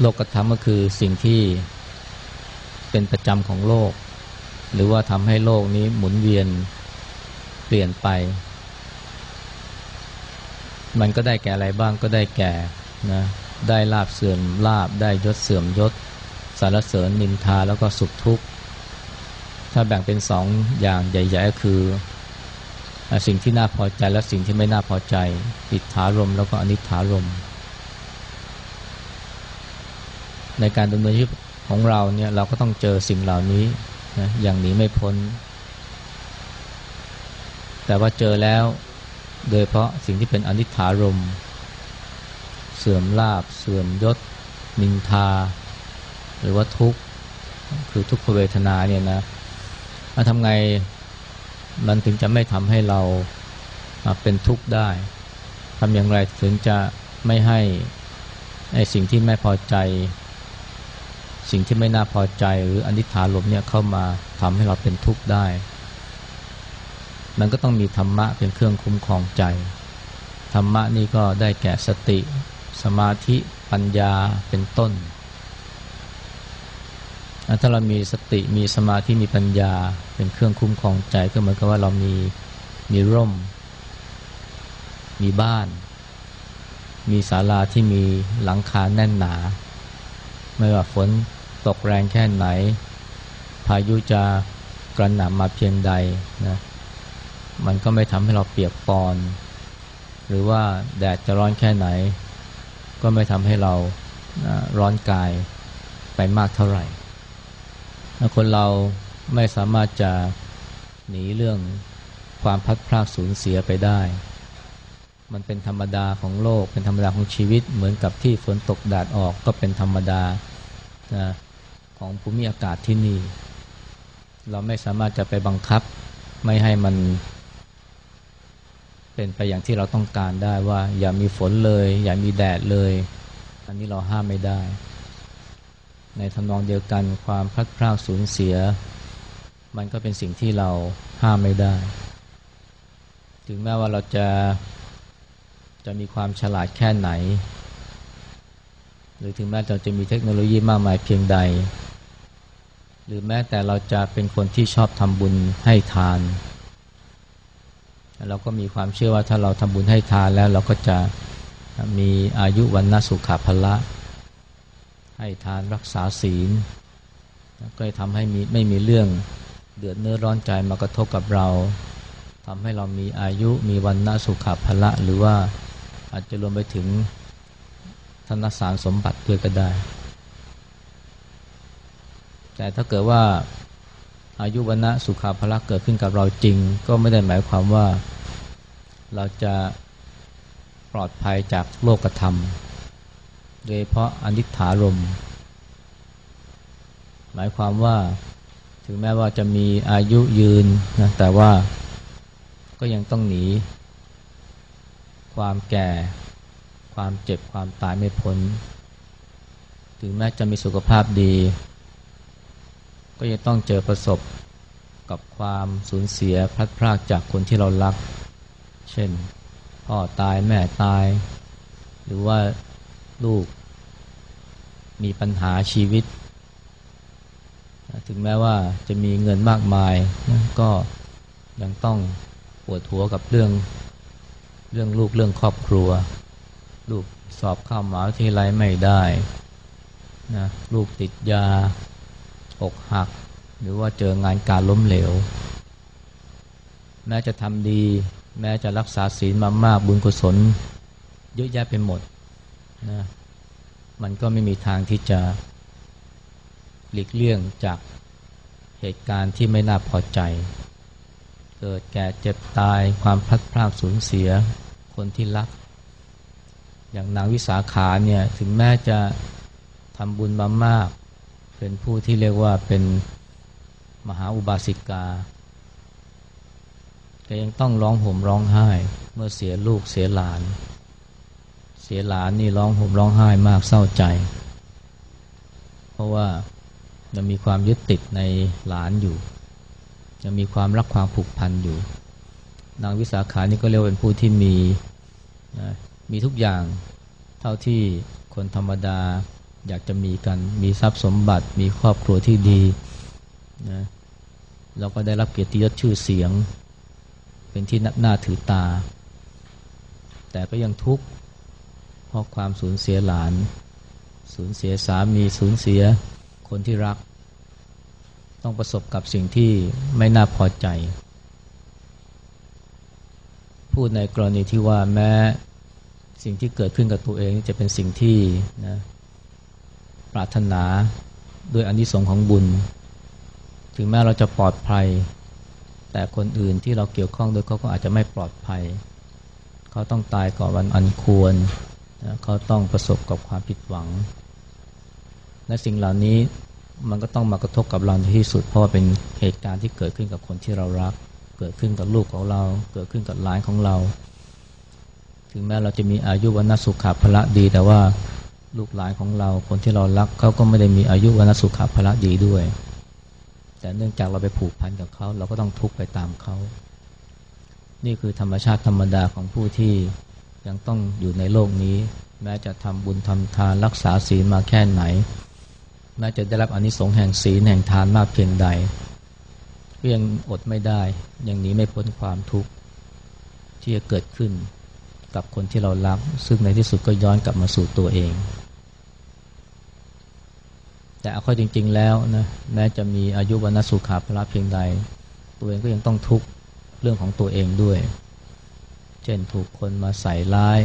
โลกธรรมก็คือสิ่งที่เป็นประจำของโลก หรือว่าทำให้โลกนี้หมุนเวียนเปลี่ยนไป มันก็ได้แก่อะไรบ้างก็ได้แก่นะได้ลาบเสื่อมลาบได้ยศเสื่อมยศ สารเสริญนินทาแล้วก็สุขทุกข์ถ้าแบ่งเป็นสองอย่างใหญ่ๆก็คือ สิ่งที่น่าพอใจและสิ่งที่ไม่น่าพอใจอิทธารมแล้วก็อนิถารมณ์ ในการดำเนินชีวิตของเราเนี่ยเราก็ต้องเจอสิ่งเหล่านี้นะอย่างหนีไม่พ้น แต่ว่าเจอแล้ว โดยเพราะสิ่งที่เป็นอนิถารม เสื่อมลาบ เสื่อมยศ นินทา หรือว่าทุกข์ คือทุกขเวทนาเนี่ยนะมาทำไงมันถึงจะไม่ทำให้เราเป็นทุกข์ได้ทำอย่างไรถึงจะไม่ให้ไอ้สิ่งที่ไม่พอใจ สิ่งที่ไม่น่าพอใจหรืออนิถารมเนี่ยเข้ามาทำให้เราเป็นทุกข์ได้ มันก็ต้องมีธรรมะเป็นเครื่องคุ้มครองใจ ธรรมะนี่ก็ได้แก่สติ สมาธิปัญญาเป็นต้น ถ้าเรามีสติมีสมาธิมีปัญญาเป็นเครื่องคุ้มครองใจก็เหมือนกับว่าเรามีมีร่ม มีบ้าน มีศาลาที่มีหลังคาแน่นหนา ไม่ว่าฝน ตกแรงแค่ไหน พายุจะกระหน่ำมาเพียงใดนะมันก็ไม่ทำให้เราเปียกปอน หรือว่าแดดจะร้อนแค่ไหน ก็ไม่ทำให้เราร้อนกายไปมากเท่าไหร่คนเราไม่สามารถจะหนีเรื่องความพัดพลาดสูญเสียไปได้ มันเป็นธรรมดาของโลก เป็นธรรมดาของชีวิต เหมือนกับที่ฝนตกแดดออกก็เป็นธรรมดานะ ของภูมิอากาศที่นี่ เราไม่สามารถจะไปบังคับไม่ให้มัน เป็นไปอย่างที่เราต้องการได้ว่า อย่ามีฝนเลย อย่ามีแดดเลย อันนี้เราห้ามไม่ได้ ในทำนองเดียวกันความพลัดพรากสูญเสีย มันก็เป็นสิ่งที่เราห้ามไม่ได้ ถึงแม้ว่าเราจะจะมีความฉลาดแค่ไหน หรือถึงแม้เราจะมีเทคโนโลยีมากมายเพียงใด หรือแม้แต่เราจะเป็นคนที่ชอบทำบุญให้ทาน เราก็มีความเชื่อว่าถ้าเราทำบุญให้ทานแล้วเราก็จะมีอายุวันนสุขภละ ให้ทานรักษาศีล ก็ทำให้มีไม่มีเรื่องเดือดเนื้อร้อนใจมากระทบกับเราทำให้เรามีอายุมีวันนสุขภละ หรือว่าอาจจะรวมไปถึงธนสารสมบัติด้วยก็ได้ แต่ถ้าเกิดว่าอายุวันนะสุขาภละเกิดขึ้นกับเราจริง ก็ไม่ได้หมายความว่าเราจะปลอดภัยจากโลกธรรม โดยเพราะอนิถารม หมายความว่าถึงแม้ว่าจะมีอายุยืนนะแต่ว่าก็ยังต้องหนี ความแก่ ความเจ็บความตายไม่พ้น ถึงแม้จะมีสุขภาพดี ก็ยังต้องเจอประสบกับความสูญเสียพลัดพรากจากคนที่เรารัก เช่น พ่อตายแม่ตาย หรือว่าลูก มีปัญหาชีวิต ถึงแม้ว่าจะมีเงินมากมายก็ยังต้องปวดหัวกับเรื่อง เรื่องลูกเรื่องครอบครัว ลูกสอบเข้ามหาวิทยาลัยไม่ได้นะลูกติดยา อกหัก หรือว่าเจองานการล้มเหลว แม้จะทำดี แม้จะรักษาศีลมามากบุญกุศล เยอะแยะไปหมดนะมันก็ไม่มีทางที่จะหลีกเลี่ยงจากเหตุการณ์ที่ไม่น่าพอใจ เกิดแก่เจ็บตายความพลัดพรากสูญเสียคนที่รัก อย่างนางวิสาขาเนี่ยถึงแม้จะทำบุญมามาก เป็นผู้ที่เรียกว่าเป็นมหาอุบาสิกาแต่ยังต้องร้องห่มร้องไห้ เมื่อเสียลูกเสียหลาน เสียหลานนี่ร้องห่มร้องไห้มากเศร้าใจ เพราะว่ายังมีความยึดติดในหลานอยู่ยังมีความรักความผูกพันอยู่ นางวิสาขานี่ก็เรียกเป็นผู้ที่มีนะมีทุกอย่างเท่าที่คนธรรมดา อยากจะมีกันมีทรัพย์สมบัติ มีครอบครัวที่ดีนะเราก็ได้รับเกียรติยศชื่อเสียง เป็นที่นับหน้าถือตา แต่ก็ยังทุกข์เพราะความสูญเสียหลาน สูญเสียสามีสูญเสียคนที่รัก ต้องประสบกับสิ่งที่ไม่น่าพอใจ พูดในกรณีที่ว่าแม้สิ่งที่เกิดขึ้นกับตัวเองจะเป็นสิ่งที่นะ ปรารถนาด้วยอนิสงค์ของบุญ ถึงแม้เราจะปลอดภัย แต่คนอื่นที่เราเกี่ยวข้องด้วยเขาก็อาจจะไม่ปลอดภัย เขาต้องตายก่อนวันอันควร เขาต้องประสบกับความผิดหวัง และสิ่งเหล่านี้มันก็ต้องมากระทบกับเราที่สุด เพราะเป็นเหตุการณ์ที่เกิดขึ้นกับคนที่เรารัก เกิดขึ้นกับลูกของเรา เกิดขึ้นกับหลานของเรา ถึงแม้เราจะมีอายุวันสุขภละดีแต่ว่า ลูกหลานของเราคนที่เรารักเขาก็ไม่ได้มีอายุวันสุขภละดีด้วย แต่เนื่องจากเราไปผูกพันกับเขาเราก็ต้องทุกข์ไปตามเขานี่คือธรรมชาติธรรมดาของผู้ที่ยังต้องอยู่ในโลกนี้ แม้จะทำบุญทำทานรักษาศีลมาแค่ไหน แม้จะได้รับอนิสงส์แห่งศีลแห่งทานมากเพียงใดก็ยังอดไม่ได้ ยังหนีไม่พ้นความทุกข์ที่จะเกิดขึ้นกับคนที่เรารัก ซึ่งในที่สุดก็ย้อนกลับมาสู่ตัวเอง แต่เอาข้อจริง ๆ แล้วนะแม้จะมีอายุวันสุขาพละเพียงใด ตัวเองก็ยังต้องทุกข์เรื่องของตัวเองด้วย เช่นถูกคนมาใส่ร้าย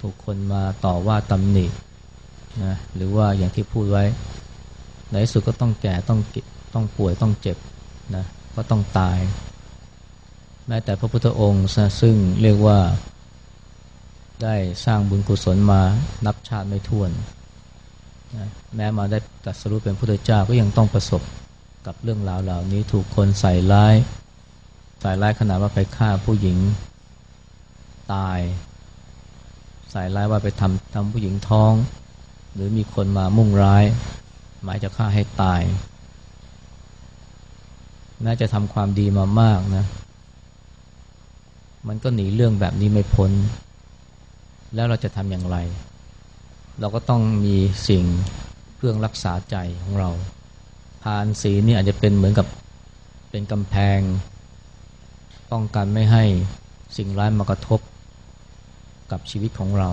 ถูกคนมาต่อว่าตำหนินะหรือว่าอย่างที่พูดไว้ ในที่สุดก็ต้องแก่ต้องต้องป่วยต้องเจ็บนะก็ต้องตาย แม้แต่พระพุทธองค์ซึ่งเรียกว่าได้สร้างบุญกุศลมานับชาติไม่ถ้วน นะแม้มาได้ตรัสรู้เป็นพระพุทธเจ้าก็ยังต้องประสบกับเรื่องราวเหล่านี้ถูกคนใส่ร้าย ใส่ร้ายขนาดว่าไปฆ่าผู้หญิงตาย ใส่ร้ายว่าไปทำทำผู้หญิงท้อง หรือมีคนมามุ่งร้าย หมายจะฆ่าให้ตายแม้จะทำความดีมามากนะ มันก็หนีเรื่องแบบนี้ไม่พ้น แล้วเราจะทำอย่างไร เราก็ต้องมีสิ่งเพื่อรักษาใจของเราทานศีนี่อาจจะเป็นเหมือนกับเป็นกำแพง ป้องกันไม่ให้สิ่งร้ายมากระทบกับชีวิตของเรา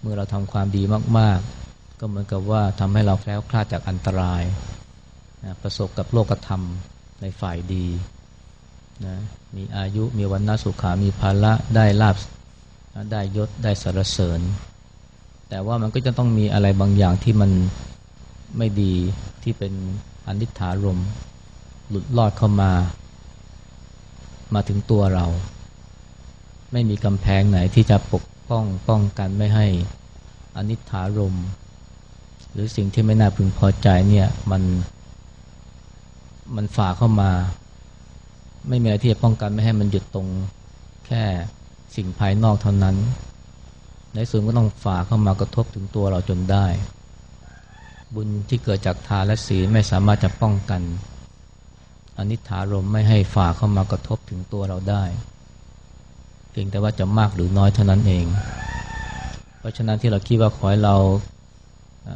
เมื่อเราทำความดีมาก ๆ ก็เหมือนกับว่าทำให้เราแคล้วคลาดจากอันตรายนะประสบกับโลกธรรมในฝ่ายดีนะมีอายุมีวันนาสุขามีภาระได้ลาบได้ยศได้สรรเสริญ แต่ว่ามันก็จะต้องมีอะไรบางอย่างที่มันไม่ดีที่เป็นอนิถารมหลุดลอดเข้ามา มาถึงตัวเรา ไม่มีกำแพงไหนที่จะปกป้องป้องกันไม่ให้อนิถารมหรือสิ่งที่ไม่น่าพึงพอใจเนี่ยมัน มันฝ่าเข้ามา ไม่มีอะไรที่จะป้องกันไม่ให้มันหยุดตรงแค่สิ่งภายนอกเท่านั้น ในส่วนก็ต้องฝ่าเข้ามากระทบถึงตัวเราจนได้ บุญที่เกิดจากทานและศีลไม่สามารถจะป้องกันอนิถารมไม่ให้ฝ่าเข้ามากระทบถึงตัวเราได้ เพียงแต่ว่าจะมากหรือน้อยเท่านั้นเอง เพราะฉะนั้นที่เราคิดว่าขอให้เรา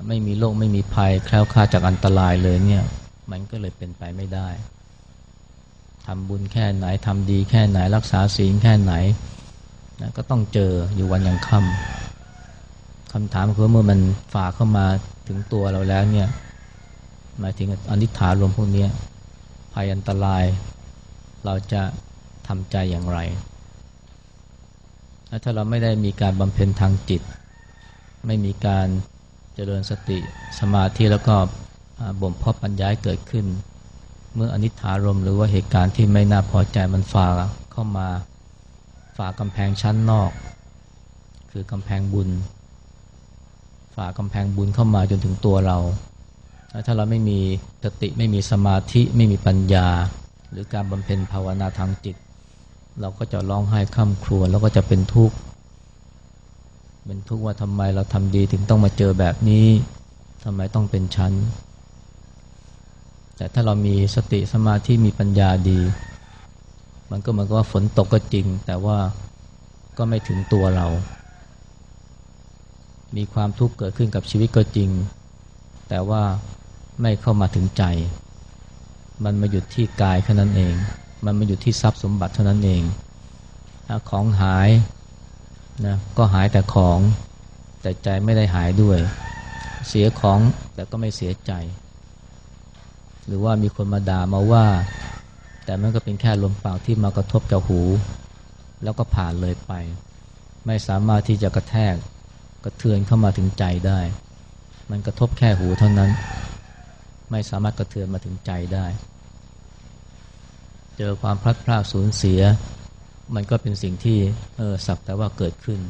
ไม่มีโรคไม่มีภัยแคล้วคลาดจากอันตรายเลยเนี่ยมันก็เลยเป็นไปไม่ได้ทำบุญแค่ไหนทำดีแค่ไหนรักษาศีลแค่ไหน นะก็ต้องเจออยู่วันยังค่ำคำถามคือเมื่อมันฝ่าเข้ามาถึงตัวเราแล้วเนี่ยหมายถึงอนิถารวมพวกนี้ภัยอันตราย เราจะทำใจอย่างไร ถ้าเราไม่ได้มีการบำเพ็ญทางจิต ไม่มีการเจริญสติสมาธิแล้วก็บ่มเพาะปัญญาเกิดขึ้น เมื่ออนิถารมหรือว่าเหตุการณ์ที่ไม่น่าพอใจมันฝ่าเข้ามา ฝ่ากำแพงชั้นนอก คือกำแพงบุญ ฝ่ากำแพงบุญเข้ามาจนถึงตัวเรา ถ้าเราไม่มีสติไม่มีสมาธิไม่มีปัญญา หรือการบำเพ็ญภาวนาทางจิต เราก็จะร้องไห้ข้ามครวญแล้วก็จะเป็นทุกข์เป็นทุกข์ว่าทำไมเราทำดีถึงต้องมาเจอแบบนี้ทำไมต้องเป็นชั้นแต่ถ้าเรามีสติสมาธิมีปัญญาดี มันก็เหมือนกับว่าฝนตกก็จริง แต่ว่าก็ไม่ถึงตัวเรา มีความทุกข์เกิดขึ้นกับชีวิตก็จริง แต่ว่าไม่เข้ามาถึงใจ มันมาหยุดที่กายแค่นั้นเอง มันมาหยุดที่ทรัพย์สมบัติเท่านั้นเองของหายนะก็หายแต่ของแต่ใจไม่ได้หายด้วย เสียของแต่ก็ไม่เสียใจ หรือว่ามีคนมาด่ามาว่า แต่มันก็เป็นแค่ลมปากที่มากระทบกับหู แล้วก็ผ่านเลยไป ไม่สามารถที่จะกระแทกกระเทือนเข้ามาถึงใจได้ มันกระทบแค่หูเท่านั้น ไม่สามารถกระเทือนมาถึงใจได้ เจอความพลัดพรากสูญเสีย มันก็เป็นสิ่งที่เออสักแต่ว่าเกิดขึ้น